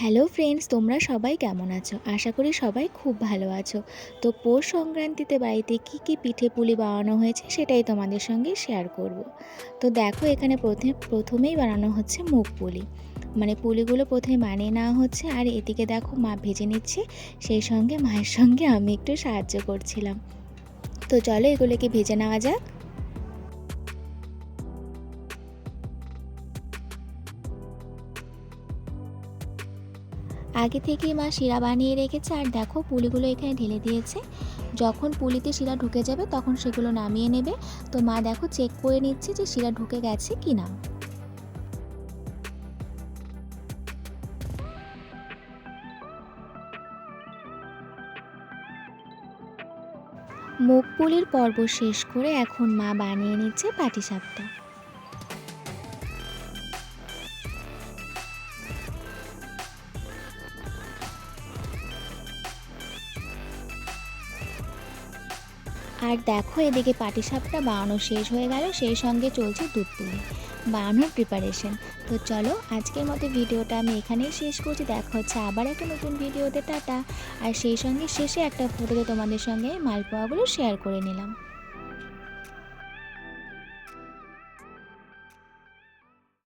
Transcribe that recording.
Hello friends তোমরা সবাই কেমন আছো? আশা করি সবাই খুব ভালো আছো। তো পৌষ সংক্রান্তিতে বাড়িতে কি কি পিঠে পুলি বানানো হয়েছে সেটাই তোমাদের সঙ্গে শেয়ার করব। তো দেখো এখানে প্রথমে, প্রথমেই বানানো হচ্ছে মুগ পুলি। মানে পুলিগুলো প্রথমে বানিয়ে নেওয়া হচ্ছে আর এদিকে দেখো মা ভেজে নিচ্ছে, সেই সঙ্গে মায়ের সঙ্গে আমি একটু সাহায্য করছিলাম। তো চলো এগুলোকে ভেজে নেওয়া যাক। আগে থেকেই মা শিরা বানিয়ে রেখেছে আর দেখো পুলিগুলো এখানে ঢেলে দিয়েছে। যখন পুলিতে শিরা ঢুকে যাবে তখন সেগুলো নামিয়ে নেবে। তো মা দেখো চেক করে নিচ্ছে যে শিরা ঢুকে গেছে কি না মুখ পুলির পর্ব শেষ করে এখন মা বানিয়ে নিচ্ছে পাটিসাপটা। আর দেখো এদিকে পাটিসাপটা বানানো শেষ হয়ে গেল, সেই সঙ্গে চলছে দুধ পুলি বানানোর প্রিপারেশন তো চলো, আজকের মতো ভিডিওটা আমি এখানেই শেষ করছি। দেখা হচ্ছে আবার একটা নতুন ভিডিওতে, টাটা। আর সেই সঙ্গে শেষে একটা ফটোতে তোমাদের সঙ্গে মালপোয়াগুলো শেয়ার করে নিলাম।